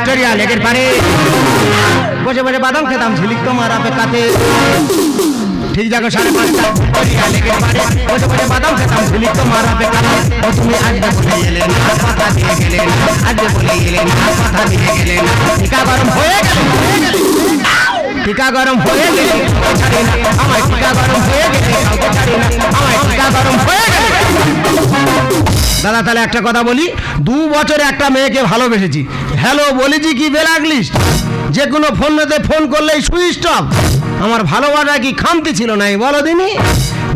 Victoria লেকের পারে বসে বসে বাদাম খেতাম, ঝিলিক তোমার আপে কাতে ঠিক দেখো সাড়ে পাঁচটা, ভিক্টোরিয়া লেকের পারে বসে বসে বাদাম খেতাম, ঝিলিক তোমার আপে কাতে ও তুমি আজকে বলে গেলেন কথা দিয়ে গেলেন আজকে বলে গেলেন কথা দিয়ে গেলেন টিকা গরম হয়ে গেল টিকা গরম হয়ে গেলে ছাড়ি না। আমায় টিকা গরম হয়ে গেলে, কাউকে ছাড়ি না। আমায় টিকা গরম হয়ে গেলে। দাদা, তাহলে একটা কথা বলি, দু বছরে একটা মেয়েকে ভালোবেসেছি। হ্যালো বলেছি কি বেলাগলিস যে কোনো ফোনেতে ফোন করলেই সুইচ অফ। আমার ভালোবাসা কি খামতি ছিল না এই বলো দিনি?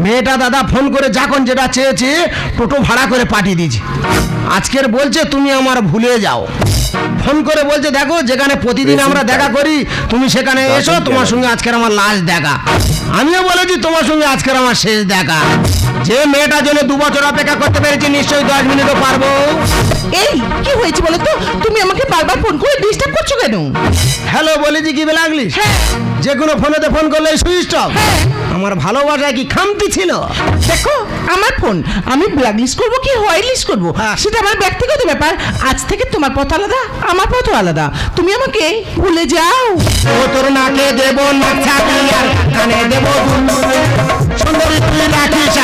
মেয়েটা দাদা ফোন করে যখন যেটা চেয়েছে টোটো ভাড়া করে পাঠিয়ে দিয়েছি। আজকের বলছে তুমি আমার ভুলে যাও। ফোন করে বলছে দেখো যেখানে প্রতিদিন আমরা দেখা করি তুমি সেখানে এসো তোমার সঙ্গে আজকের আমার লাস্ট দেখা। আমিও বলেছি তোমার সঙ্গে আজকের আমার শেষ দেখা। যে মেয়েটার জন্য দু বছর অপেক্ষা করতে পেরেছি নিশ্চয়ই দশ মিনিটও পারব। এই কি হয়েছে বলো তো? তুমি আমাকে বারবার ফোন করে ডিস্টার্ব করছ কেন? হ্যালো বলেছি কি লাগলি হ্যাঁ। যে কোনো ফোনেতে ফোন করলে সুইচ অফ হ্যাঁ। আমার ভালোবাসায় কি খামতি ছিল? দেখো আমার ফোন আমি ব্ল্যাক লিস্ট করব কি হোয়াইট লিস্ট করব? হ্যাঁ। সেটা আমার ব্যক্তিগত ব্যাপার। আজ থেকে তোমার পথ আলাদা আমার পথ আলাদা। তুমি আমাকে ভুলে যাও। ও তোর নাকে দেব আর কানে দেব। সুন্দরী তুই রাখিস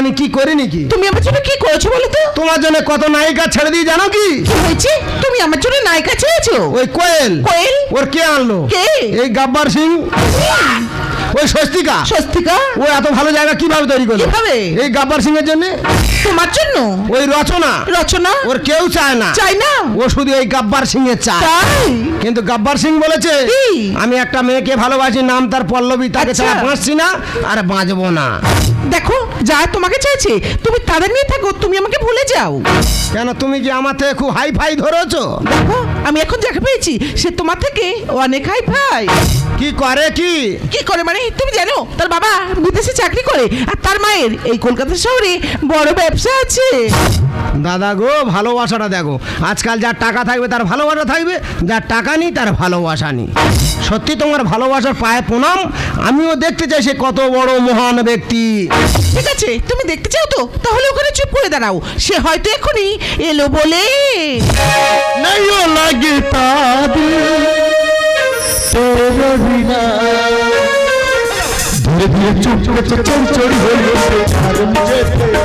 আমি কি করিনি কি? তুমি আমার জন্য কি করেছ বলো তো? তোমার জন্য কত নায়িকা ছেড়ে দিয়ে জানো কি? কি হয়েছে? তুমি আমার জন্য নায়িকা চেয়েছো ওই কোয়েল। কোয়েল? ওর কে আনলো? কে? এই গাব্বার সিং। ওই স্বস্তিকা। স্বস্তিকা? ও এত ভালো জায়গা কীভাবে তৈরি করল? কীভাবে? এই গাব্বার সিং এর জন্য? তোমার জন্য? ওই রচনা। রচনা? ওর কেউ চায় না। চায় না? ও শুধু এই গাব্বার সিং এর চায় কিন্তু গাব্বার সিং বলেছে? আমি একটা মেয়েকে ভালোবাসি নাম তার পল্লবী তাকে আচ্ছা। ছাড়া বাঁচছি না আর বাঁচবো না। দেখো যা তোমাকে চাইছে তুমি তাদের নিয়ে থাকো তুমি আমাকে ভুলে যাও। কেন তুমি কি আমার থেকে খুব হাই ফাই ধরেছো? দেখো আমি এখন যাকে পেয়েছি সে তোমার থেকে অনেক হাই ফাই কি করে কি? কি করে মানে তুমি জানো তার বাবা বিদেশে চাকরি করে আর তার মায়ের এই কলকাতা শহরে বড় ব্যবসা আছে। দাদা গো ভালোবাসাটা দেখো আজকাল যার টাকা থাকবে তার ভালোবাসা থাকবে যার টাকা নেই তার ভালোবাসা নেই সত্যি তোমার ভালোবাসার পায়ে প্রণাম আমিও দেখতে চাই সে কত বড় মহান ব্যক্তি ঠিক আছে তুমি দেখতে চাও তো তাহলে ওখানে চুপ করে দাঁড়াও সে হয়তো এখনই এলো বলে লাগে ধীরে ধীরে চুপ চুপ চড়ি হয়ে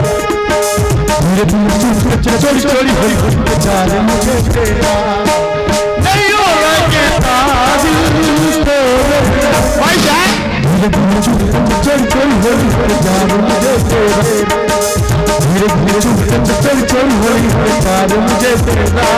धीरे धीरे चुप चुप चोरी चोरी हो चार मुझे तेरा नहीं लगता दिल तेरे बिना भाई जान धीरे धीरे चुप चुप चोरी चोरी हो चार मुझे तेरा धीरे धीरे चुप चुप चोरी चोरी हो चार मुझे तेरा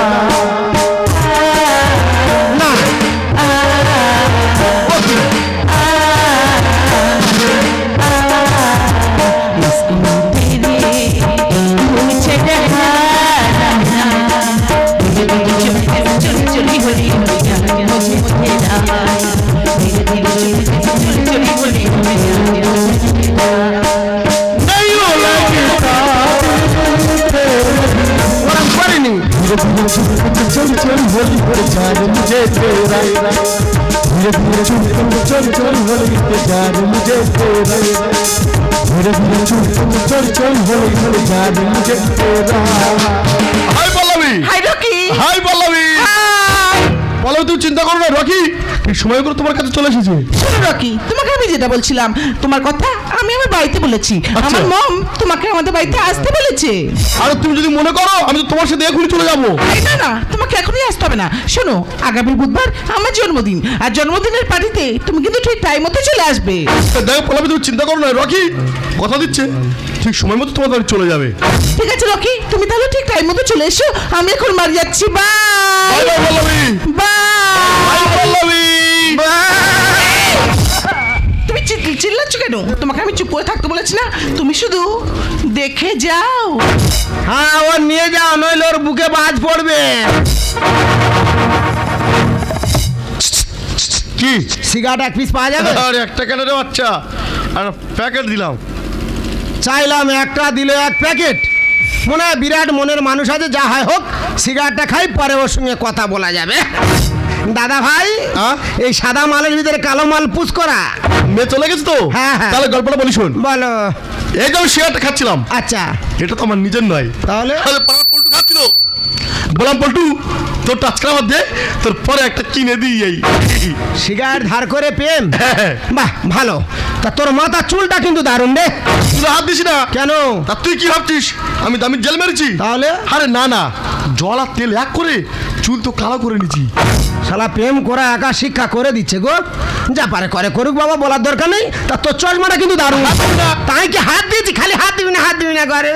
চল চল মুঝে তেরা ধীরে ধীরে চল চল চল মুঝে তেরা ধীরে ধীরে চল চল মুঝে তেরা hi Pallavi. Hi Rocky. Hi Pallavi. তুমি চিন্তা করো না রকি। সময় করে তোমার কাছে চলে এসেছে। রকি তোমাকে আমি যেটা বলছিলাম তোমার কথা আমি আমার বাড়িতে বলেছি। আমার মম তোমাকে আমাদের বাড়িতে আসতে বলেছে। আর তুমি যদি মনে করো আমি তো তোমার সাথে এখনই চলে যাব। না না তোমাকে এখনই আসতে হবে না। শোনো আগামী বুধবার আমার জন্মদিন। আর জন্মদিনের পার্টিতে তুমি কিন্তু ঠিক টাইম মতো চলে আসবে। দেখো পল্লবী তুমি চিন্তা করো না রকি কথা দিচ্ছে। ঠিক সময় মতো তোমার বাড়ি চলে যাবে। ঠিক আছে রকি তুমি তাহলে ঠিক টাইম মতো চলে এসো। আমি এখন মারি যাচ্ছি। Bye. Bye bye Pallavi. Bye. Bye চিল- চিল্লাচ্ছ কেন? তোমাকে আমি চুপ করে থাকতে বলেছি না? তুমি শুধু দেখে যাও। হ্যাঁ ও নিয়ে যাও নইলে ওর বুকে বাজ পড়বে। কি? সিগারেট এক পিস পাওয়া যাবে? আর একটা কেন রে বাচ্চা? আর প্যাকেট দিলাম। চাইলাম একটা দিলে এক প্যাকেট। মনে হয় বিরাট মনের মানুষ আছে যা হয় হোক সিগারেটটা খাই পরে ওর সঙ্গে কথা বলা যাবে। দাদা ভাই হ্যাঁ? এই সাদা মালের ভিতরে কালো মাল পুষ করা। মেয়ে চলে গেছে তো? হ্যাঁ, হ্যাঁ। তাহলে গল্পটা বলি শোন। বলো। এই যে আমি খাচ্ছিলাম আচ্ছা। এটা তো আমার নিজের নয়। তাহলে? তাহলে পাড়ার পল্টু খাচ্ছিল। বললাম পল্টু তোর টাচকার মধ্যে তোর পরে একটা কিনে দিই এই। সিগারেট ধার করে প্রেম হ্যাঁ। বাহ ভালো। তা তোর মাথা চুলটা কিন্তু দারুণ রে। তুই হাত দিস না। কেন? তা তুই কি ভাবছিস? আমি দামি জেল মেরেছি। তাহলে? আরে না না। জল আর তেল এক করে চুল তো কালো করে নিছি শালা প্রেম করা একা শিক্ষা করে দিচ্ছে গো। যা পারে করে করুক বাবা বলার দরকার নেই। তা তোর চশমাটা কিন্তু দারুণ। তাই কি হাত দিয়েছি? খালি হাত দিবি না হাত দিবি না করে।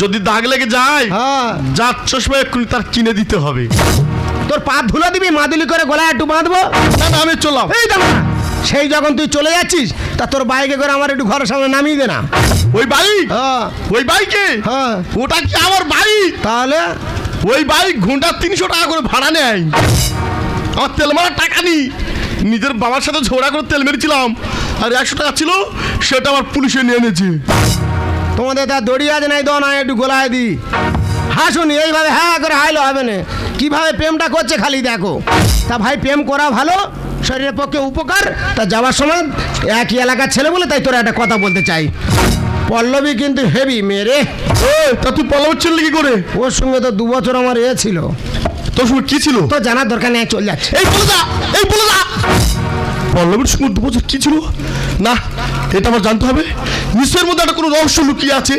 যদি দাগ লেগে যায় হ্যাঁ। যার চশমা এক্ষুনি তার কিনে দিতে হবে। তোর পা ধুলো দিবি মাদুলি করে গলায় একটু বাঁধবো। না না আমি চললাম এই দাঁড়া সেই যখন তুই চলে যাচ্ছিস তা তোর বাইকে করে আমার একটু ঘরের সামনে নামিয়ে দে না। ওই বাইক? হ্যাঁ। ওই বাইকে? হ্যাঁ। ওটা কি আমার বাইক? তাহলে ওই বাইক ঘণ্টা তিনশো টাকা করে ভাড়া নেয়। আমার তেল মারার টাকা নেই। নিজের বাবার সাথে ঝগড়া করে তেল মেরেছিলাম। আর একশো টাকা ছিল, সেটা আমার পুলিশে নিয়ে এনেছে। তোমাদের তা দড়ি আছে নাই, দাও না, একটু গোলায় দি। হাসুন, এইভাবে হ্যাঁ করে হাইলো হবে না। কীভাবে প্রেমটা করছে খালি দেখো। তা ভাই, প্রেম করা ভালো, শরীরের পক্ষে উপকার। তা যাওয়ার সময় একই এলাকার ছেলে বলে তাই তোরা একটা কথা বলতে চাই। পল্লবী কিন্তু হেভি মেরে। ও তা তুই পলাবার ছিল কি করে? ওর সঙ্গে তো দু বছর আমার এ ছিল। তোর সঙ্গে কি ছিল? তো জানার দরকার নেই চলে যাচ্ছে। এই বলে দা এই বলে দা পল্লবীর সঙ্গে দু বছর কি ছিল? না এটা আমার জানতে হবে। নিশ্চয়ের মধ্যে একটা কোনো রহস্য লুকিয়ে আছে।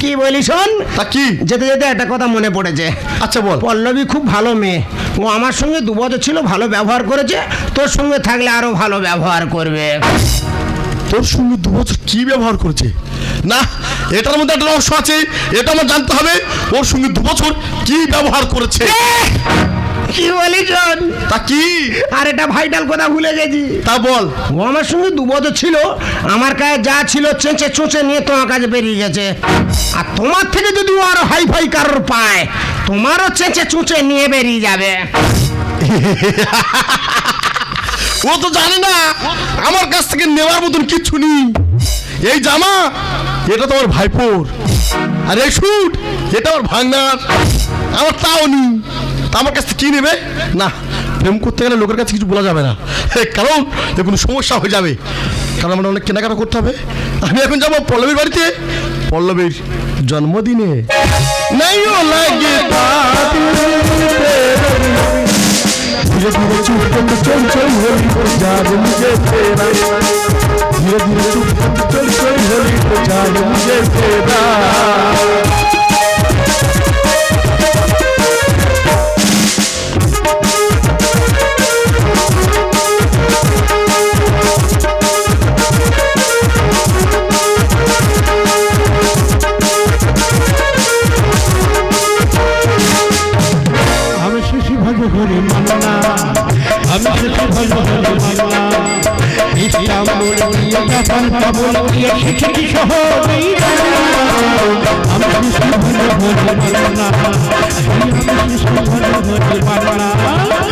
কি বলি শোন? তা কি? যেতে যেতে একটা কথা মনে পড়েছে। আচ্ছা বল। পল্লবী খুব ভালো মেয়ে। ও আমার সঙ্গে দু বছর ছিল ভালো ব্যবহার করেছে। তোর সঙ্গে থাকলে আরও ভালো ব্যবহার করবে। তোর সঙ্গে দু বছর কি ব্যবহার করেছে? না এটার মধ্যে একটা রহস্য আছে এটা আমার জানতে হবে ওর সঙ্গে দু বছর কি ব্যবহার করেছে? কি? বলি শোন? তা কি? আর এটা ভাইটাল কথা ভুলে গেছি। তা বল। ও আমার সঙ্গে দু বছর ছিল আমার কাছে যা ছিল চেঁচে চুঁচে নিয়ে তোমার কাছে বেরিয়ে গেছে। আর তোমার থেকে যদি ও আরও হাই ফাই কারোর পায় তোমারও চেঁচে চুঁচে নিয়ে বেরিয়ে যাবে। ও তো জানে না, আমার কাছ থেকে নেওয়ার মতন কিচ্ছু নেই। এই জামা, এটা তো আমার ভাইপোর। আর এই শুট এটা আমার ভাঙনার। আমার তাও নেই। তা আমার কাছ থেকে কি নেবে? না, প্রেম করতে গেলে লোকের কাছে কিছু বলা যাবে না। কারণ কোনো সমস্যা হয়ে যাবে। কারণ আমার অনেক কেনাকাটা করতে হবে। আমি এখন যাব পল্লবীর বাড়িতে। পল্লবীর জন্মদিনে। নাই লাগে ধীরে ধীরে চুপ করতে চল চল হলি যার মুঝে তেরা ধীরে ধীরে চুপ করতে চল হলি যার মুঝে তেরা কাবুল দিয়ে শিখেছি শহরে আমি শিশি মান্না আমি শিশি মান্না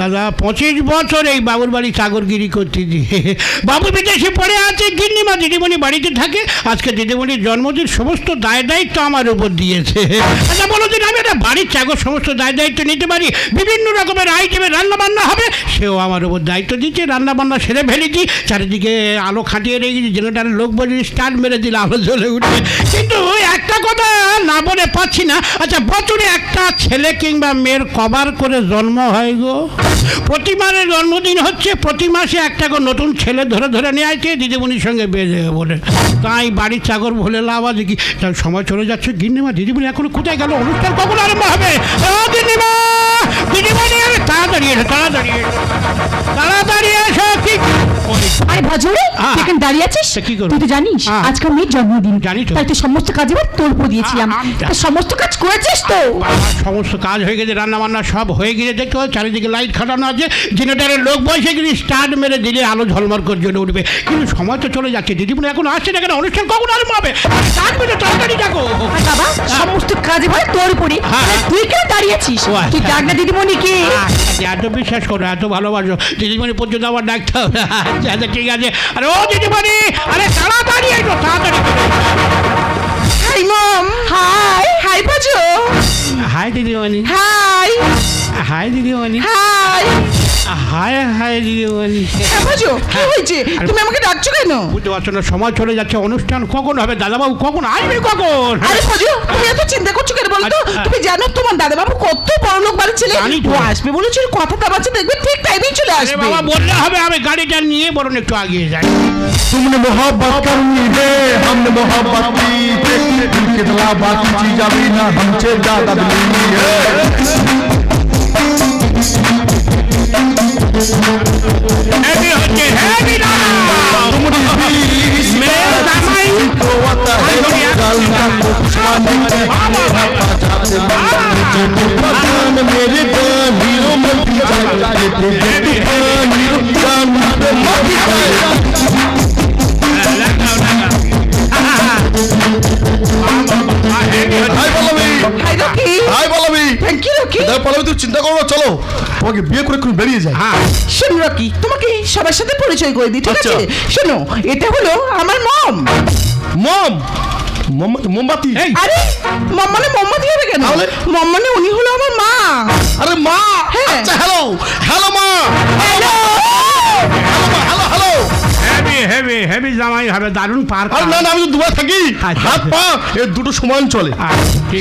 দাদা, পঁচিশ বছর এই বাবুর বাড়ি চাকরগিরি করতেছি বাবু বিদেশে পড়ে আছে, গিন্নিমা দিদিমণি বাড়িতে থাকে। আজকে দিদিমণির জন্মদিন, সমস্ত দায় দায়িত্ব আমার উপর দিয়েছে। আচ্ছা বলো দিন আমি একটা বাড়ির চাকর, সমস্ত দায় দায়িত্ব নিতে পারি। বিভিন্ন রকমের আইটেমে রান্না বান্না হবে, সেও আমার উপর দায়িত্ব দিচ্ছে। রান্না বান্না সেরে ফেলেছি, চারিদিকে আলো খাটিয়ে রেখেছি জেনারেটারের লোক বলি স্টার্ট মেরে দিলে আলো জ্বলে উঠবে। কিন্তু একটা কথা না বলে পাচ্ছি না। আচ্ছা বছরে একটা ছেলে কিংবা মেয়ের কবার করে জন্ম হয় গো? প্রতিমারের জন্মদিন হচ্ছে, প্রতি মাসে একটা করে নতুন ছেলে ধরে ধরে নিয়ে আসছে, দিদিমণির সঙ্গে বেজে বলে। তাই বাড়ির চাকর ভুলে লাভ আছে কি? সময় চলে যাচ্ছে, গিন্নিমা, দিদিমণি এখন কোথায় গেল? অনুষ্ঠান কখন আরম্ভ হবে? দিদিমা দিদিমণি তাড়াতাড়ি এসো তাড়াতাড়ি এসো। তাড়াতাড়ি এসো, কি? আরে ভজরে। তুই এখানে দাঁড়িয়ে আছিস? কি করব? তুই তো জানিস হ্যাঁ। আজকে মেয়ের জন্মদিন। জানি তো। তাই তো সমস্ত কাজে এবার তোর উপর দিয়েছিলাম। আ- আ- তা সমস্ত কাজ করেছিস তো? আমার সমস্ত কাজ হয়ে গেছে রান্না বান্না সব হয়ে গেছে দেখতে পাচ্ছ চারিদিকে লাইট খাটানো আছে জেনারেটারের লোক বসে কিন্তু স্টার্ট মেরে দিলে আলো ঝলমর করে জ্বলে উঠবে। কিন্তু সময় তো চলে যাচ্ছে দিদিমণি এখন আসছে না কেন অনুষ্ঠান কখন আরম্ভ হবে? স্টার্ট মেরে তাড়াতাড়ি ডাকো আর বাবা সমস্ত কাজ এবার তোর উপরই। হ্যাঁ। তুই কেন দাঁড়িয়ে আছিস? ও আচ্ছা। তুই ডাক না দিদিমণিকে আচ্ছা, এত বিশ্বাস করো এত ভালোবাসো। দিদিমণি পর্যন্ত আমার ডাকতে হবে। আচ্ছা আচ্ছা ঠিক আছে। আরে ও দিদিমণি আরে তাড়াতাড়ি এসো তাড়াতাড়ি hi mom. Hi. Hi Bhaju hi দিদিমণি। হাই। হাই দিদিমণি। হাই। হাই হাই দিদিমণি হ্যাঁ ভজু কি হয়েছে তুমি আমাকে ডাকছো কেন বুঝতে পারছো না সময় চলে যাচ্ছে অনুষ্ঠান কখন হবে দাদাবাবু কখন আসবে কখন আরে ভজু তুমি এত চিন্তা করছো কেন বলো তো আচ্ছা। তুমি জানো তোমার দাদাবাবু কত বড় লোক বাড়ি ছেলে জানি তো। ও আসবে বলেছিল কথা দাবাচ্ছে দেখবে ঠিক টাইমেই চলে আরে আসবে বাবা বললে হবে আমি গাড়িটা নিয়ে বরং একটু আগিয়ে যাই तुमने मोहब्बत करनी है हमने मोहब्बत की है दिल के तला बाकी चीज अभी ना हमसे ज्यादा मिली है হ্যাপি হচ্ছে হ্যাপি মেয়ে জামাই तो आता है गल का खुशहाली पठान मेरे गानियों में भी जाए तेरे गानियों गानियों पे मत जाए hi Pallavi hi Rocky hi Pallavi thank you Rocky দেখ পল্লবী তুমি চিন্তা করো না চলো তোমাকে বিয়ে করে একটু বেরিয়ে যায় হ্যাঁ। শোনো রকি তোমাকে সবার সাথে পরিচয় করে দিই ঠিক আচ্ছা। আছে? শোনো এটা হলো আমার মম। মম? মোম- মোমবাতি। এই। আরে মম মানে মোমবাতি হবে কেন? তাহলে? মম মানে উনি হলো আমার মা। আরে মা! হ্যাঁ। আচ্ছা হ্যালো হ্যালো মা! Hello hello hello heavy heavy heavy জামাই হবে দারুণ পার্ক আরে না না আমি তো দুবার থাকি। আচ্ছা, হাত আচ্ছা। পা দুটো সমান চলে।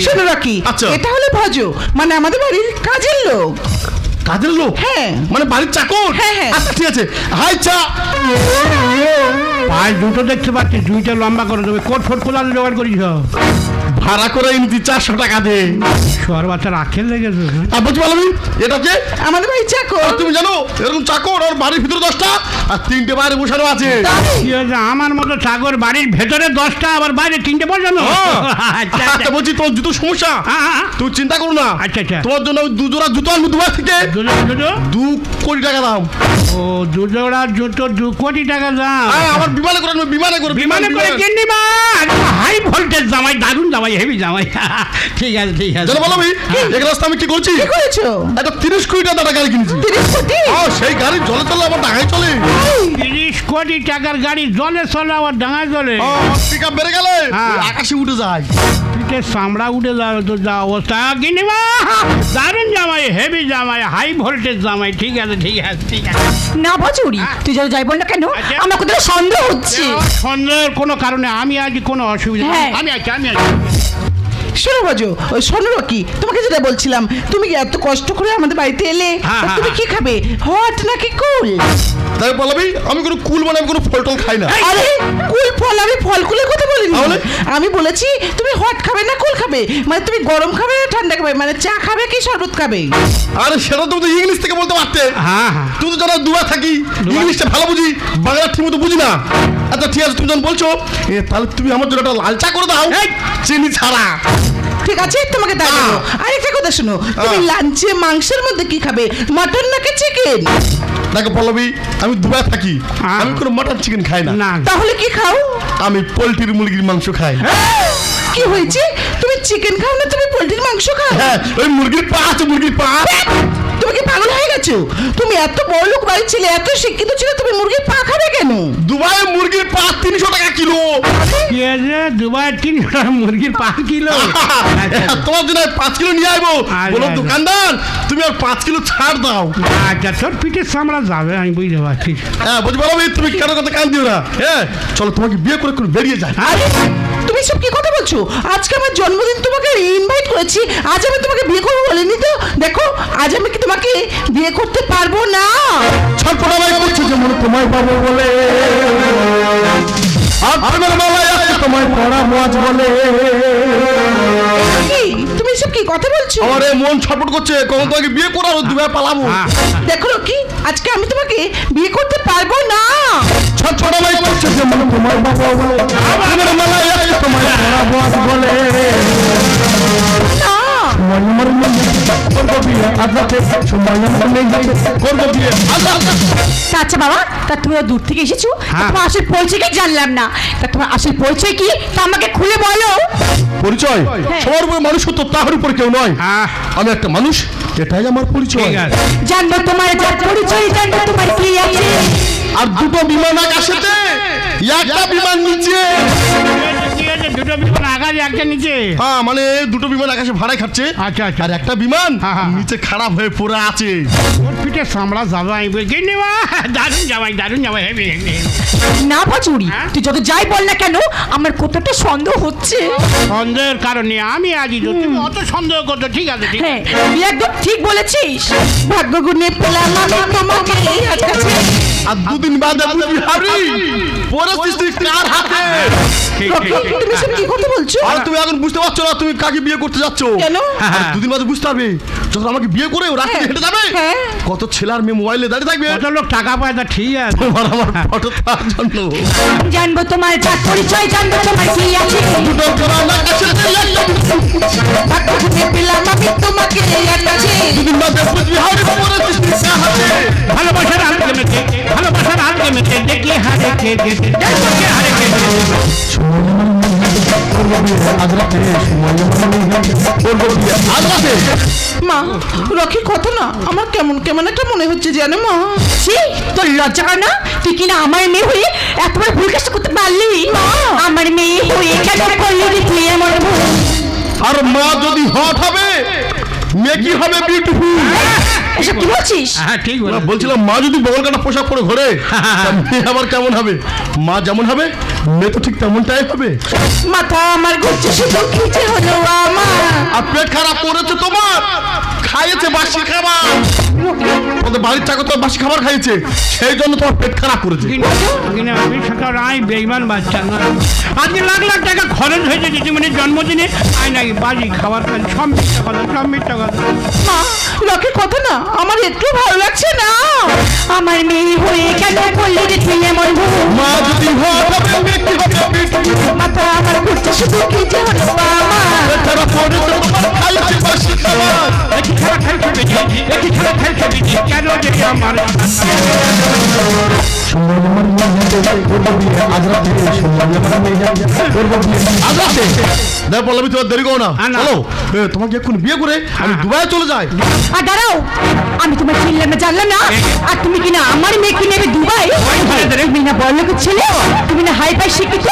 শোনো রকি আচ্ছা। এটা হলো ভজ মানে আমাদের বাড়ির কাজের লোক। কাজের লোক? হ্যাঁ। মানে বাড়ির চাকর? হ্যাঁ, হ্যাঁ। আচ্ছা ঠিক আছে। হাই চা। পাঁচ দুটো দেখতে পাচ্ছি দুইটা লম্বা করে দেবে। কোট ফোট কোদাল জোগাড় করিস। ভাড়া করে ইনতি চারশো টাকা দে। শোয়ার বাচ্চার আখের লেগেছে আর বলছি পারবি এটা কে আমাদের বাড়ির চাকর। তুমি জানো এরকম চাকর আর বাড়ির ভিতরে দশটা আর তিনটে বাইরে বসানো আছে। কি হয়েছে? আমার মতো চাকর বাড়ির ভেতরে দশটা আবার বাইরে তিনটে পর্যন্ত? আচ্ছা আচ্ছা। বলছি তোর জুতো সমস্যা? হ্যাঁ, হ্যাঁ। তুমি চিন্তা করো না। আচ্ছা, আচ্ছা। তোমার জন্য আমি দু জোড়া জুতো আনব দুবার থেকে। দু কোটি টাকা দাম। ও দু জোড়া জুতো দু কোটি টাকা দাম। হ্যাঁ আমার বিমানে করে বিমানে করে বিমানে করে কিনবি মা। হাই ভোল্টেজ জামাই দারুণ জামাই। হেভি জামাই। ঠিক আছে ঠিক আছে। জানো বলবি এক রাস্তা আমি কি করছি? কি করেছ? একটা তিরিশ কোটি টাকা গাড়ি কিনেছি। তিরিশ কোটি ও সেই গাড়ি চলে চলে আমার ঢাকায় চলে। তিরিশ কোটি টাকার গাড়ি জলে চলে আবার ডাঙায় চলে। পিক আপ বেড়ে গেলে হ্যাঁ। আকাশে উঠে যায়। পিঠে চামড়া উঠে যাবে তো যা অবস্থা। কিনিমা দারুণ জামাই হেভি জামাই হাই ভোল্টেজ জামাই। ঠিক আছে ঠিক আছে ঠিক আছে। না ভজুরি তুই যত যাই বল না কেন? আচ্ছা। আমার কোথাও সন্দেহ হচ্ছে। সন্দেহের কোনো কারণে আমি আজ কোনো অসুবিধা নেই। হ্যাঁ। আমি আছি আমি আছি। শোনো ভজ ওই শোনো রকি তোমাকে যেটা বলছিলাম তুমি কি এত কষ্ট করে আমাদের বাড়িতে এলে? হ্যাঁ, হ্যাঁ, তুমি হ্যাঁ। কি খাবে? হট নাকি কুল? তাই বলবি আমি কোনো কুল মানে আমি কোনো ফল টল খাই না। আরে কুল ফল আমি ফল কুলের কথা বলিনি। তাহলে? আমি বলেছি তুমি হট খাবে না কুল খাবে? মানে তুমি গরম খাবে না ঠান্ডা খাবে? মানে চা খাবে কি শরবত খাবে? আরে সেটা তুমি তো ইংলিশ থেকে বলতে পারতে। হ্যাঁ হ্যাঁ। তুই তো জানো দুয়া থাকি ইংলিশটা ভালো বুঝি বাংলা ঠিক মতো বুঝি না। আচ্ছা ঠিক আছে তুমি যখন বলছো এ তাহলে তুমি আমার জন্য একটা লাল চা করে দাও। চিনি ছাড়া। ঠিক আছে? তোমাকে দাও আর আরেকটা কথা শোনো তুমি লাঞ্চে মাংসের মধ্যে কি খাবে? মাটন নাকি চিকেন দেখো পল্লবী আমি দুবাই থাকি। হ্যাঁ। আমি কোনো মাটন চিকেন খাই না। না। তাহলে কি খাও? আমি পোলট্রির মুরগির মাংস খাই। কি হয়েছে? তুমি চিকেন খাও না তুমি পোল্ট্রির মাংস খাও? হ্যাঁ ওই মুরগির পা আছে মুরগির পা। তুমি কি পাগল হয়ে গেছো? তুমি এত বড় লোক বাড়ির ছেলে এত শিক্ষিত ছিল তুমি মুরগির পা খাবে কেন? দুবাই মুরগির পা তিনশো টাকা কিলো। দুবাই তিন মুরগির পা কিলো? আচ্ছা, তোমার জন্য পাঁচ কিলো নিয়ে আসব আচ্ছা, বলো আচ্ছা। দোকানদার তুমি আর পাঁচ কিলো ছাড় দাও। আচ্ছা তোর পিঠের চামড়া যাবে আমি বুঝতে পারছি। হ্যাঁ বুঝতে পারো তুমি কেন কথা কান দিও না? হ্যাঁ চলো তোমাকে বিয়ে করে করে বেরিয়ে যায় আরে তুমি সব কি কথা বলছো? আজকে আমার জন্মদিন তোমাকে ইনভাইট করেছি আজ আমি তোমাকে বিয়ে করব বলিনি তো? দেখো আজ আমি কি তোমাকে বিয়ে করতে পারব না? ছটপটাবাই করছে যেমন তোমায় পাবো বলে। আর মালায় তোমায় পড়া মাছ বলে। তুমি সব কি কথা বলছো? এই মন ছটফট করছে কখন তোমাকে বিয়ে করে আরও দুবার পালাবো। দেখো কি আজকে আমি তোমাকে বিয়ে করতে পারব না। করছে যেমন তোমার বাবা বলে। আমার মেলায় তোমার বলে। সময় আমার নেই। করব বিয়ে। আজকে সময় আমার নেই। করব বিয়ে। আচ্ছা আচ্ছা। আচ্ছা বাবা তা তুমি দূর থেকে এসেছ। হ্যাঁ। তোমার আসল পরিচয় কি জানলাম না। তা তোমার আসল পরিচয় কি? তা আমাকে খুলে বলো। পরিচয়? সবার উপরে মানুষ তো তাহার উপর কেউ নয়। হ্যাঁ। আমি একটা মানুষ এটাই আমার পরিচয়। জানব তোমার যা পরিচয় জানব তোমার কি আছে। আর দুটো বিমান আকাশেতে একটা বিমান নিচে? দুটো বিমান আকাশে একটা নিচে হ্যাঁ মানে দুটো বিমান আকাশে ভাড়ায় খাচ্ছে আচ্ছা আচ্ছা আর একটা বিমান হ্যাঁ, হ্যাঁ, হ্যাঁ। নিচে খারাপ হয়ে পড়ে আছে ওর পিঠে সামলা জামাই মা দারুণ জামাই দারুণ জামাই হেবি হেবি না পাচুরি হ্যাঁ? তুই যত যাই বল না কেন আমার কতটা সন্দেহ হচ্ছে সন্দেহের কারণে আমি আজই তুমি অত সন্দেহ করছ ঠিক আছে ঠিক হ্যাঁ তুই একদম ঠিক বলেছিস ভাগ্য গুণে পেলাম কাছে আর দুদিন বাদে বুঝবি হারি পরিস্থিতি কার হাতে। তুমি সব কি কথা বলছো? আর তুমি এখন বুঝতে পারছ না তুমি কাকে বিয়ে করতে যাচ্ছ। কেন? দুদিন বাদে বুঝতে পারবে। যখন আমাকে বিয়ে করে ও রাস্তায় হ্যাঁ, হেঁটে যাবে হ্যাঁ। কত ছেলে আর মেয়ে মোবাইলে দাঁড়িয়ে থাকবে। কত লোক টাকা পায় তা ঠিক আছে। তোমার আমার ফটো তার জন্য। জানব তোমার যা পরিচয় জানব তোমার কি আছে। দুটো আকাশেতে একটা ভাগ্য গুণে পেলাম আমি তোমাকে কাছে দুদিন বাদে বুঝবি হারি পরিস্থিতি কার হাতে। ভালোবাসার হাত ভালোবাসার দেখে হারে খেয়ে হারে খেয়ে মা রকি কথা না আমার কেমন কেমন একটা মনে হচ্ছে জানো মা? ছি তোর লজ্জা করে না? তুই কিনা আমার মেয়ে হয়ে এতবার ভুল করতে পারলি? আমার মেয়ে হয়ে কেন করলি তুই আমার আর মা যদি হট হবে মেয়ে কি হবে বিউটিফুল এসব কি বলছিস? হ্যাঁ ঠিক বলে বলছিলাম মা যদি বগল কাটা পোশাক পরে ঘোরে মেয়ে আবার কেমন হবে? মা যেমন হবে মেয়ে তো ঠিক তেমনটাই হবে। মাথা আমার ঘুরছে শুধু খিচে হলো আমার। আর পেট খারাপ করেছে তোমার। খাইয়েছে বাসি খাবার। ওদের বাড়ির চাকর তো বাসি খাবার খাইয়েছে সেই জন্য তোমার পেট খারাপ করেছে। আমি সকাল আই বেইমান বাচ্চা না। আজকে লাখ লাখ টাকা খরচ হয়েছে দিদিমণির জন্মদিনে। আই নাকি বাজি খাবার খাই সব মিথ্যা কথা সব মিথ্যা কথা। মা রকি কথা না আমার একটু ভালো লাগছে না। আমার মেয়ে হয়ে কেন করলে যে তুই এমন ভুল মা যদি? মাথা আমার ঘুরতে শুধু কি হলো তো তোমার খাইয়েছে বসে খাবার একই খেলা খেলতে বেশি একই খেলা খেলতে বেশি কেন যে আমার সময় আমার নেই করব বিয়ে আজ রাতে সময় আমার নেই করব বিয়ে আজ রাতে দেখ পল্লবী তোমার দেরি করো না চলো তোমাকে এখন বিয়ে করে? আমি দুবাই চলে যাই। আর দাঁড়াও। আমি তোমার চিনলাম না জানলাম না। আর তুমি কিনা আমার মেয়েকে নেবে দুবাই? তুমি না বড় লোকের ছেলে? তুমি না হাই ফাই শিক্ষিত?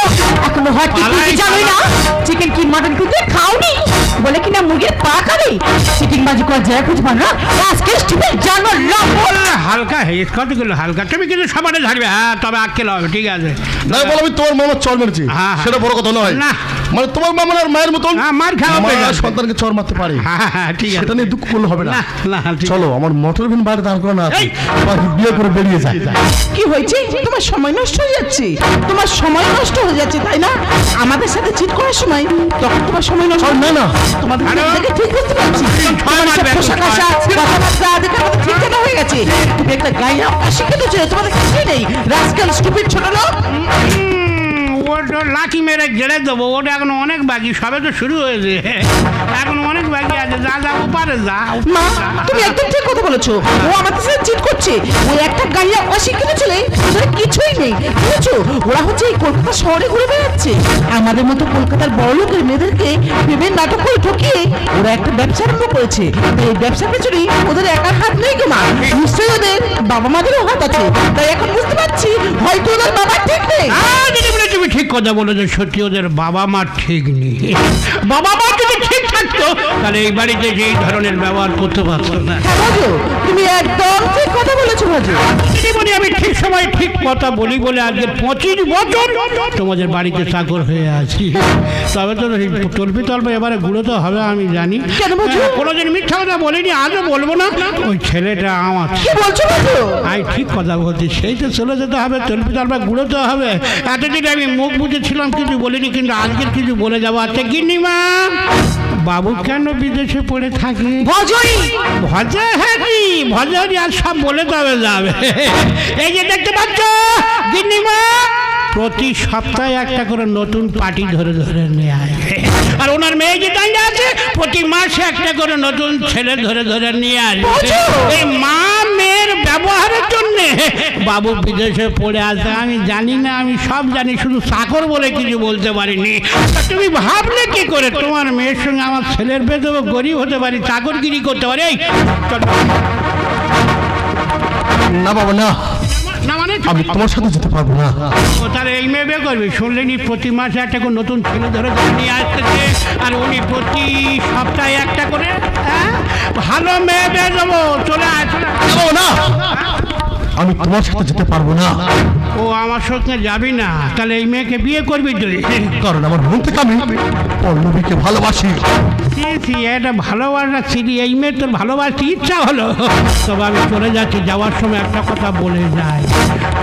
এখনও কি আলাই জানোই না? চিকেন কি মাটন কিন্তু খাওনি? বলে কিনা মুরগির পা খাবে? চিকেন বাজি করা যায় খুঁজবা না? আজকে স্টুপিড জানো লম্বল হালকা হেস কতগুলো হালকা। তুমি কিন্তু সবারে ঝাড়বে হ্যাঁ তবে আটকে হবে ঠিক আছে। না পল্লবী তোমার মামা চর মেরেছে। হ্যাঁ, হ্যাঁ। সেটা বড় কথা নয়। না। মানে তোমার মামার আর মায়ের মতন হ্যাঁ, মার খাওয়া। সন্তানকে চর মারতে পারে। হ্যাঁ হ্যাঁ ঠিক আছে। সেটা নিয়ে দুঃখ করলে হবে না। না না ঠিক চলো আমার মোটর ভ্যান বাইরে দাঁড় করানো আছে। এই! বাকি বিয়ে করে বেরিয়ে যায় কি হয়েছে? তোমার সময় নষ্ট হয়ে যাচ্ছে। তোমার সময় নষ্ট হয়ে যাচ্ছে তাই না? আমাদের সাথে চিট করার সময় তখন তোমার সময় নষ্ট না না। তোমাদের আরে! ঠিক বুঝতে পারছি। পোশাক আশাক, কথাবার্তা দেখে আমাদের ঠিক জানা হয়ে গেছে। তুমি একটা গায়ে শিখে দিচ্ছ তোমাদের কিছুই নেই। রাজকাল স্টুপিড ছোট লোক। ওটা লাঠি মেরে গেড়ে দেবো ওটা এখন অনেক বাকি সবে তো শুরু হয়েছে। এখন অনেক বাকি আছে যা যা পারে যা মা তুমি একদম ঠিক কথা বলেছ। ও আমাদের সাথে চিট করছে। ও একটা গাইয়া অশিক্ষিত ছেলে ওদের কিছুই নেই। বুঝেছ? ওরা হচ্ছে এই কলকাতা শহরে ঘুরে বেড়াচ্ছে। আমাদের মতো কলকাতার বড় লোকের মেয়েদেরকে ভেবে নাটক করে ঠকিয়ে ওরা একটা ব্যবসা আরম্ভ করেছে। এই ব্যবসার পেছনে ওদের একার হাত নেই গো মা। নিশ্চয়ই ওদের বাবা মাদেরও হাত আছে। তাই এখন বুঝতে পারছি হয়তো ওদের বাবা ঠিক নেই। তুমি ঠিক কথা বলেছ সত্যি ওদের বাবা মা ঠিক নেই। বাবা মা যদি ঠিক থাকতো তাহলে এই বাড়িতে যেই ধরনের ব্যবহার করতে পারতো না। হ্যাঁ তুমি একদম ঠিক কথা বলেছ ভাজু। বলি আমি ঠিক সময় ঠিক কথা বলি বলে আজকে পঁচিশ বছর তোমাদের বাড়িতে চাকর হয়ে আছি। তবে তো তল্পি তল্প এবারে গুঁড়ো তো হবে আমি জানি। কেন হ্যাঁ, কোনোদিন মিথ্যা কথা বলিনি আজও বলব না। ওই ছেলেটা আমার। কি বলছো আই ঠিক কথা বলছি সেই তো চলে যেতে হবে তল্পি তল্পা গুঁড়োতে হবে। এতদিন আমি মুখ বুঝেছিলাম কিছু বলিনি কিন্তু আজকের কিছু বলে যাব। আচ্ছা গিন্নিমা বাবু কেন বিদেশে পড়ে থাকে? ভজরি। ভজা কি আর সব বলে তবে যাবে। এই যে দেখতে পাচ্ছ গিন্নিমা প্রতি সপ্তাহে একটা করে নতুন পার্টি ধরে ধরে নিয়ে আসবে আর ওনার মেয়ে যে দাঁড়িয়ে আছে প্রতি মাসে একটা করে নতুন ছেলে ধরে ধরে নিয়ে আসবে এই মা ব্যবহারের জন্যে। বাবু বিদেশে পড়ে আসে আমি জানি না আমি সব জানি শুধু চাকর বলে কিছু বলতে পারিনি। তুমি ভাবলে কি করে? তোমার মেয়ের সঙ্গে আমার ছেলের বেদব গরিব হতে পারি চাকরগিরি করতে পারি এই। না বাবা না। মানে? আমি তোমার সাথে যেতে পারব না। ও তাহলে এই মেয়ে বিয়ে করবি। শুনলেনি প্রতি মাসে একটা করে নতুন ছেলে ধরে নিয়ে আসতেছে আর উনি প্রতি সপ্তাহে একটা করে হ্যাঁ? ভালো মেয়ে বিয়ে দেবো চলে না আমি তোমার সাথে যেতে পারব না। ও আমার সঙ্গে যাবি না তাহলে এই মেয়েকে বিয়ে করবি তুই। কারণ আমার মন থেকে আমি পল্লবীকে ভালোবাসি। এটা ভালোবাসা ছিলি এই মেয়ে তোর ভালোবাসতে ইচ্ছা হলো। তবে আমি চলে যাচ্ছি যাওয়ার সময় একটা কথা বলে যাই।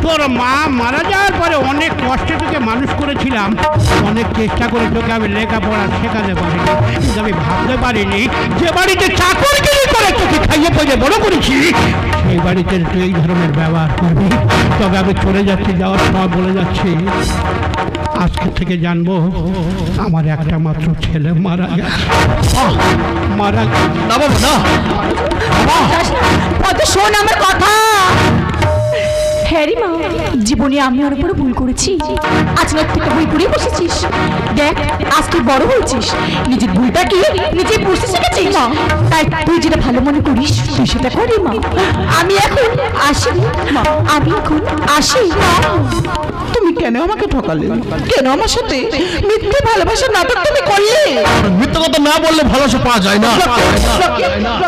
তোর মা মারা যাওয়ার পরে অনেক কষ্টে তোকে মানুষ করেছিলাম। অনেক চেষ্টা করে তোকে আমি লেখাপড়া শেখাতে পারিনি। কিন্তু আমি ভাবতে পারিনি যে বাড়িতে চাকরগিরি করে তোকে খাইয়ে পড়ে বড় করেছি। সেই বাড়িতে তুই এই ধরনের ব্যবহার করবি তবে আমি চলে যাচ্ছি যাওয়ার সময় বলে যাচ্ছি আজকে থেকে জানব আমার একটা মাত্র ছেলে মারা গেছে মারা গেছে না বাবা না শোন আমার কথা হ্যাঁ রে মা জীবনে আমি ওর উপরে ভুল করেছি। আজ না তো ভুল করেই বসেছিস। দেখ আজ তুই বড় হয়েছিস। নিজের ভুলটা কি নিজে বুঝতে শিখেছিস? মা। তাই তুই যেটা ভালো মনে করিস তুই সেটা করি মা। আমি এখন আসি মা। আমি এখন আসি। তুমি কেন আমাকে ঠকালে? কেন আমার সাথে মিথ্যে ভালোবাসার নাটক তুমি করলে? মিথ্যা কথা না বললে ভালোবাসা পাওয়া যায় না।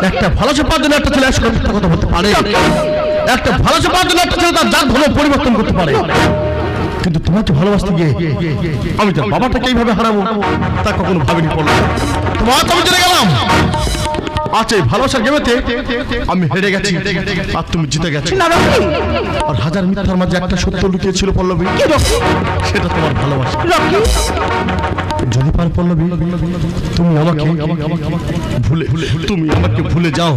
একটা ভালোবাসা পাওয়ার জন্য একটা ছেলে একশো মিথ্যা কথা বলতে পারে। একটা ভালোবাসা পাওয়ার জন্য একটা ছেলে তার জাত ধর্ম পরিবর্তন করতে পারে। কিন্তু তোমাকে ভালোবাসতে গিয়ে আমি তার বাবাটাকে এইভাবে হারাবো, তা কখনো ভাবিনি পড়ল তোমার তো আমি চলে গেলাম। আচ্ছা এই ভালোবাসার গেমেতে আমি হেরে গেছি। আর তুমি জিতে গেছো। আর হাজার মিথ্যার মাঝে একটা সত্য লুকিয়ে ছিল পল্লবী সেটা তোমার ভালোবাসা। রকি? যদি পার পল্লবী তুমি আমাকে ভুলে তুমি আমাকে ভুলে যাও।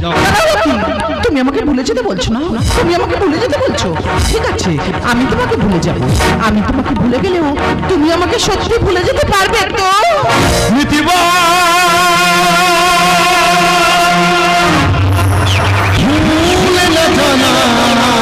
তুমি আমাকে ভুলে যেতে বলছো না? তুমি আমাকে ভুলে যেতে বলছো? ঠিক আছে আমি তোমাকে ভুলে যাব। আমি তোমাকে ভুলে গেলেও তুমি আমাকে সত্যি ভুলে যেতে পারবে তো? নীতিবা ভুলে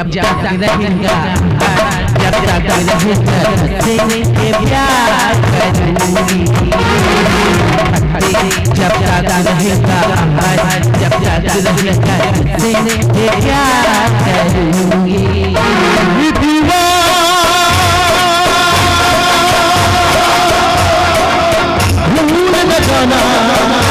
जब जब तक रहेगा जब तक रहेगा तेरे प्यार करूँगी जब तक रहेगा जब तक रहेगा तेरे प्यार करूँगी जाना